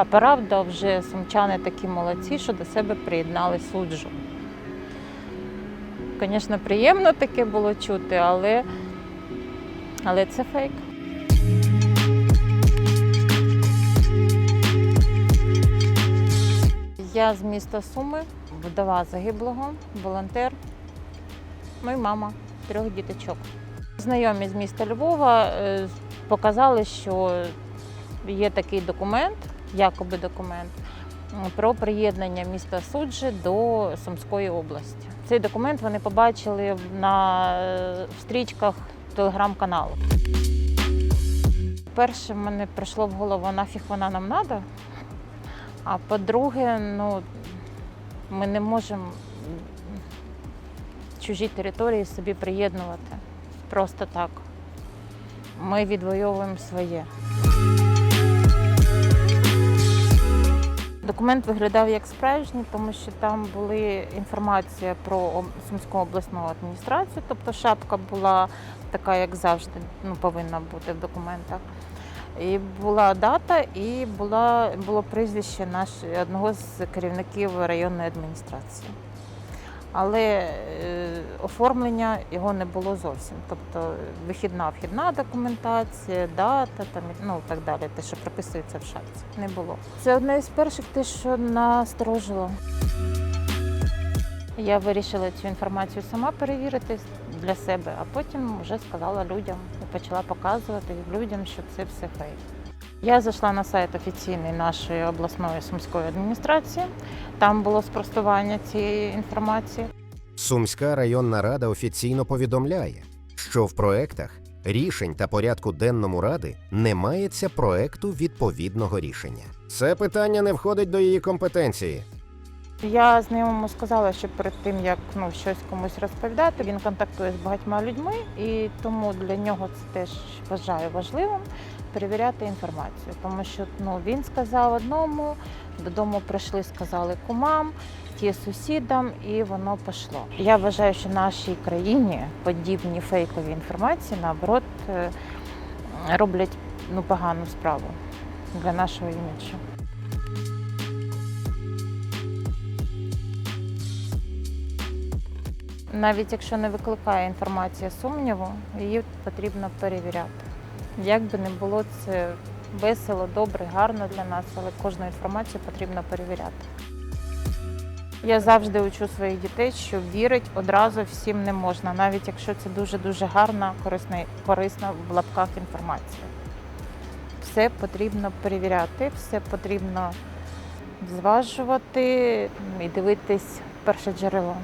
А правда, вже сумчани такі молодці, що до себе приєднали суджу. Звісно, приємно таке було чути, але, але це фейк. Я з міста Суми, вдова загиблого, волонтер, і мама трьох діточок. Знайомі з міста Львова е, показали, що є такий документ, якоби документ, про приєднання міста Суджі до Сумської області. Цей документ вони побачили на е, стрічках телеграм-каналу. Перше, мене прийшло в голову, нафіг вона нам треба. А по-друге, ну, ми не можемо чужі території собі приєднувати. Просто так. Ми відвоюємо своє. Документ виглядав як справжній, тому що там була інформація про Сумську обласну адміністрацію, тобто шапка була така, як завжди, ну, повинна бути в документах. І була дата, і була, було прізвище наш, одного з керівників районної адміністрації. Але е, оформлення його не було зовсім. Тобто вихідна вхідна документація, дата там, ну, так далі, те, що прописується в шапці, не було. Це одне із перших те, що насторожило. Я вирішила цю інформацію сама перевірити для себе, а потім вже сказала людям і почала показувати людям, що це все фейк. Я зайшла на сайт офіційний нашої обласної сумської адміністрації. Там було спростування цієї інформації. Сумська районна рада офіційно повідомляє, що в проектах рішень та порядку денному ради не мається проекту відповідного рішення. Це питання не входить до її компетенції. Я знайомому сказала, що перед тим як ну щось комусь розповідати, він контактує з багатьма людьми, і тому для нього це теж вважаю важливим перевіряти інформацію. Тому що ну він сказав одному, додому прийшли, сказали кумам, ті сусідам, і воно пішло. Я вважаю, що нашій країні подібні фейкові інформації наоборот е, роблять ну погану справу для нашого іміджу. Навіть якщо не викликає інформація сумніву, її потрібно перевіряти. Як би не було це весело, добре, гарно для нас, але кожну інформацію потрібно перевіряти. Я завжди учу своїх дітей, що вірити одразу всім не можна, навіть якщо це дуже-дуже гарна, корисна, корисна в лапках інформація. Все потрібно перевіряти, все потрібно зважувати і дивитись перше джерело.